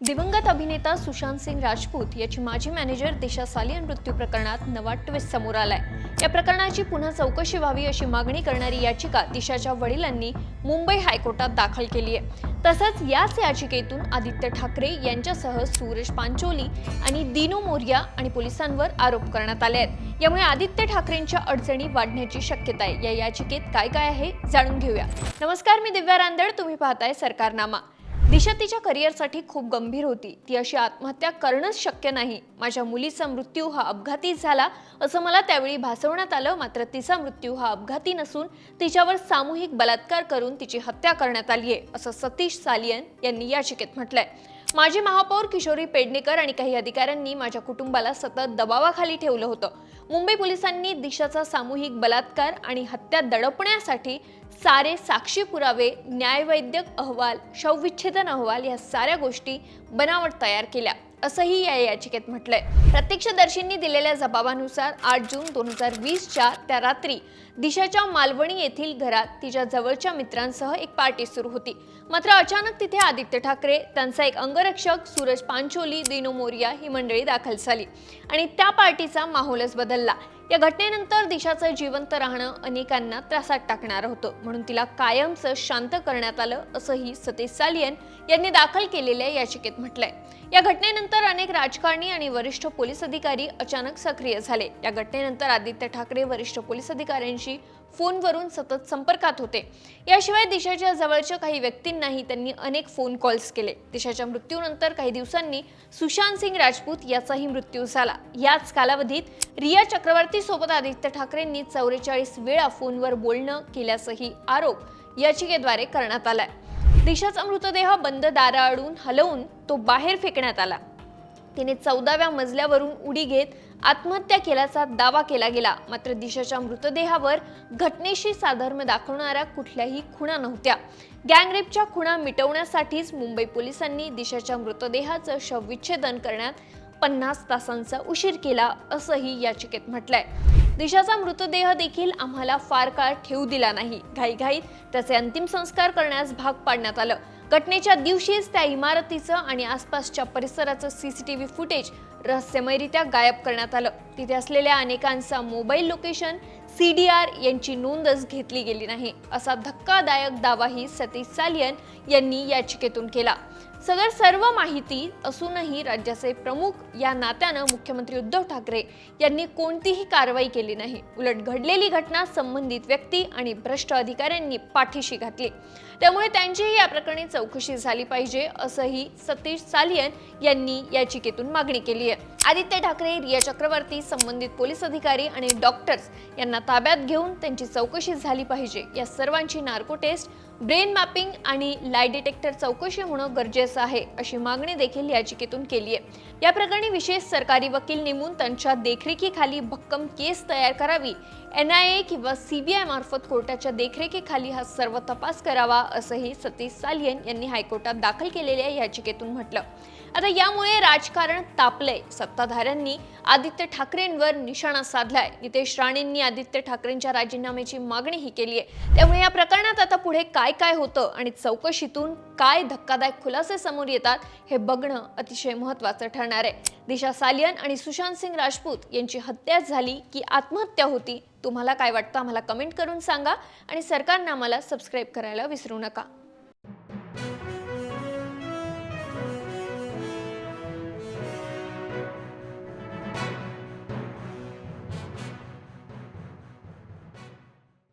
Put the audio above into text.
दिवंगत अभिनेता सुशांत सिंग राजपूत याची माजी मॅनेजर दिशा सालियन मृत्यू प्रकरणात नवा ट्विस्ट समोर आलाय. या प्रकरणाची पुन्हा चौकशी व्हावी अशी मागणी करणारी याचिका दिशाच्या वडिलांनी मुंबई हायकोर्टात दाखल केली आहे. तसंच याच याचिकेतून आदित्य ठाकरे यांच्यासह सूरज पांचोली आणि दिनू मोर्या आणि पोलिसांवर आरोप करण्यात आले आहेत. यामुळे आदित्य ठाकरेंच्या अडचणी वाढण्याची शक्यता आहे. या याचिकेत काय काय आहे जाणून घेऊया. नमस्कार मी दिव्या रांदड तुम्ही पाहताय सरकारनामा. दिशा तिच्या करिअरसाठी खूप गंभीर होती. ती अशी आत्महत्या करणंच शक्य नाही. माझ्या मुलीचा मृत्यू हा अपघातीच झाला असं मला त्यावेळी भासवण्यात आलं. मात्र तिचा मृत्यू हा अपघाती नसून तिच्यावर सामूहिक बलात्कार करून तिची हत्या करण्यात आली आहे असं सतीश सालियन यांनी याचिकेत म्हटलंय. माजी महापौर किशोरी पेडणेकर आणि काही अधिकाऱ्यांनी माझ्या कुटुंबाला सतत दबावाखाली ठेवलं होतं. मुंबई पोलिसांनी दिशाचा सामूहिक बलात्कार आणि हत्या दडपण्यासाठी सारे साक्षी पुरावे न्यायवैद्यक अहवाल शवविच्छेदन अहवाल या साऱ्या गोष्टी बनावट तयार केल्या. असंही या याचिकेत म्हटलंय. प्रत्यक्षदर्शींनी दिलेल्या जबाबानुसार आठ जून दोन हजार वीसच्या त्या रात्री दिशाच्या मालवणी येथील घरात तिच्या जवळच्या मित्रांसह एक पार्टी सुरू होती. मात्र अचानक तिथे आदित्य ठाकरे त्यांचा एक अंगरक्षक सूरज पांचोली दिनो मोरिया ही मंडळी दाखल झाली आणि त्या पार्टीचा माहोलच बदलला. या घटनेनंतर दिशाचं जिवंत राहणं अनेकांना त्रासात टाकणारं होतं. म्हणून तिला कायमचं शांत करण्यात आलं असंही सतीश सालियन यांनी दाखल केलेल्या याचिकेत म्हटलंय. या घटनेनंतर अनेक राजकारणी आणि वरिष्ठ पोलीस अधिकारी अचानक सक्रिय झाले. या घटनेनंतर आदित्य ठाकरे वरिष्ठ पोलीस अधिकाऱ्यांशी फोनवरून सतत संपर्कात होते. याशिवाय दिशाच्या जवळच्या काही व्यक्तींनाही त्यांनी अनेक फोन कॉल्स केले. दिशाच्या मृत्यूनंतर काही दिवसांनी सुशांत सिंग राजपूत याचाही मृत्यू झाला. याच कालावधीत रिया चक्रवर्ती सोबत आदित्य ठाकरेंनी चौवेचाळीस वेळा फोनवर बोलणं केल्याचाही आरोप याचिकेद्वारे करण्यात आलाय. दिशाचा मृतदेह बंद दाराआडून हलवून तो बाहेर फेकण्यात आला. तिने चौदाव्या मजल्यावरून उडी घेत आत्महत्या केल्याचा दावा केला गेला. मात्र दिशाच्या मृतदेहावर घटनेशी साधर्म्य दाखवणाऱ्या कुठल्याही खुणा नव्हत्या. गँगरेपच्या खुणा मिटवण्यासाठीच मुंबई पोलिसांनी दिशाच्या मृतदेहाचं शवविच्छेदन करण्यात पन्नास तासांचा उशीर केला असंही याचिकेत म्हटलंय. दिशाचा मृतदेह देखील आम्हाला फार काळ ठेवू दिला नाही. घाईघाईत त्याचे अंतिम संस्कार करण्यास भाग पाडण्यात आलं. घटनेच्या दिवशीच त्या इमारतीचं आणि आसपासच्या परिसराचं सीसीटीव्ही फुटेज रहस्यमयरित्या गायब करण्यात आलं. तिथे असलेल्या अनेकांचा mobile location C D R यांची नोंदच घेतली गेली नाही. असा धक्कादायक दावाही सतीश सालियन यांनी याचिकेतून केला. सदर सर्व माहिती असूनही राज्याचे प्रमुख या नात्यानं मुख्यमंत्री उद्धव ठाकरे यांनी कोणतीही कारवाई केली नाही. उलट घडलेली घटना संबंधित व्यक्ती आणि भ्रष्ट अधिकाऱ्यांनी पाठीशी घातली. त्यामुळे त्यांचीही या प्रकरणी चौकशी झाली पाहिजे असंही सतीश सालियन यांनी याचिकेतून मागणी केली आहे. आदित्य ठाकरे रिया चक्रवर्ती संबंधित पोलीस अधिकारी आणि डॉक्टर्स यांना ताब्यात घेऊन त्यांची चौकशी झाली पाहिजे. या सर्वांची नार्को टेस्ट ब्रेन मॅपिंग आणि लाय डिटेक्टर चौकशी होणं गरजेचं आहे अशी मागणी देखील याचिकेतून केली आहे या प्रकरणी विशेष सरकारी वकील नेमून त्यांच्या देखरेखीखाली भक्कम केस तयार करावी एन आय ए किंवा सीबीआय मार्फत कोर्टाच्या देखरेखीखाली हा सर्व तपास करावा असंही सतीश सालियन यांनी हायकोर्टात दाखल केलेल्या याचिकेतून म्हटलं. आता यामुळे राजकारण तापलंय. सत्ताधाऱ्यांनी आदित्य ठाकरेंवर निशाणा साधलाय. नितेश राणेंनी आदित्य ठाकरेंच्या राजीनाम्याची मागणीही केली आहे त्यामुळे या प्रकरणात आता पुढे काय काय काय होतं आणि चौकशीतून काय धक्कादायक खुलासे समोर येतात हे बघणं अतिशय महत्त्वाचं ठरणार आहे. दिशा सालियन आणि सुशांत सिंग राजपूत यांची हत्या झाली की आत्महत्या होती? तुम्हाला काय वाटतं? आम्हाला कमेंट करून सांगा आणि सरकारनं आम्हाला सबस्क्राईब करायला विसरू नका.